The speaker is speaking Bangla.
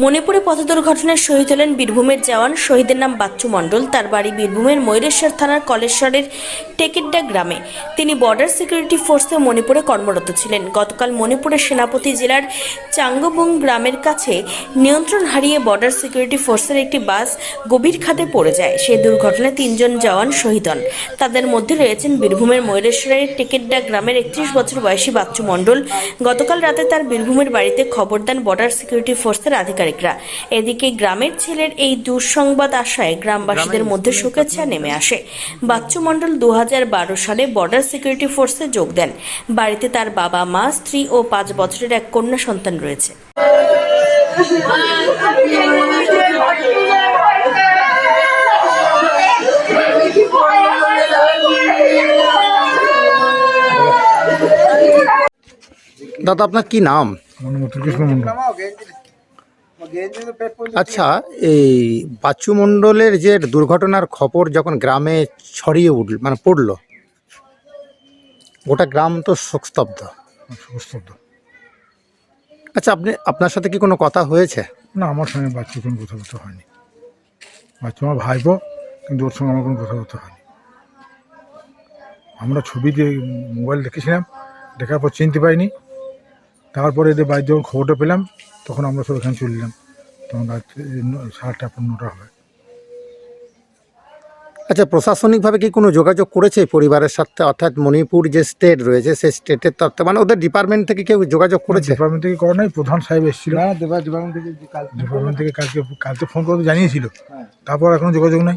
মণিপুরে পথ দুর্ঘটনায় শহীদ হলেন বীরভূমের জওয়ান, শহীদের নাম বাচ্চু মণ্ডল। তার বাড়ি বীরভূমের ময়ূরেশ্বর থানার কলেশ্বরের টেকেড্ডা গ্রামে। তিনি বর্ডার সিকিউরিটি ফোর্সে মণিপুরে কর্মরত ছিলেন। গতকাল মণিপুরের সেনাপতি জেলার চাঙ্গবুং গ্রামের কাছে নিয়ন্ত্রণ হারিয়ে বর্ডার সিকিউরিটি ফোর্সের একটি বাস গভীর খাদে পড়ে যায়। সেই দুর্ঘটনায় তিনজন জওয়ান শহীদ হন। তাদের মধ্যে রয়েছেন বীরভূমের ময়ূরেশ্বরের টেকেড্ডা গ্রামের একত্রিশ বছর বয়সী বাচ্চু মণ্ডল। গতকাল রাতে তার বীরভূমের বাড়িতে খবর দেন বর্ডার সিকিউরিটি ফোর্সের আধিকারিকরা। এদিকে গ্রামের ছেলের এই দুঃসংবাদ আশায় গ্রামবাসীদের মধ্যে শোকের ছায়া নেমে আসে। বাচ্চু মণ্ডল দুহাজার বারো সালে বর্ডার সিকিউরিটি ফোর্সে যোগ দেন। বাড়িতে তার বাবা মা স্ত্রী ও পাঁচ বছরের এক কন্যা সন্তান রয়েছে। দাদা আপনার কি নাম? কৃষ্ণ মন্ডল আচ্ছা এই বাচ্চু মণ্ডলের যে দুর্ঘটনার খবর যখন গ্রামে ছড়িয়ে উঠল মানে পড়ল গোটা গ্রাম তো শোকস্তব্ধ। সুস্তব্ধ আচ্ছা আপনি আপনার সাথে কি কোনো কথা হয়েছে? না আমার সঙ্গে বাচ্চা কোনো কথাবার্তা হয়নি। বাচ্চা আমার ভাইবো কিন্তু ওর সঙ্গে আমার কোনো কথাবার্তা হয়নি। আমরা ছবি দিয়ে মোবাইল দেখেছিলাম দেখার পর চিনতে পাইনি তারপরে এদের বাড়িতে যখন খবরটা পেলাম তখন আমরা সব এখানে চললাম তখন রাত্রে ন- সাড়ে আটটা পনেরোটা হবে আচ্ছা প্রশাসনিকভাবে কি কোনো যোগাযোগ করেছে পরিবারের সাথে? অর্থাৎ মণিপুর যে স্টেট রয়েছে সেই স্টেটের তত্ত্ব মানে ওদের ডিপার্টমেন্ট থেকে কেউ যোগাযোগ করেছে? ডিপার্টমেন্ট থেকে করা নাই প্রধান সাহেব এসেছিল। ডিপার্টমেন্ট থেকে কালকে কালকে ফোন করে তো জানিয়েছিল। তারপর এখনও যোগাযোগ নাই।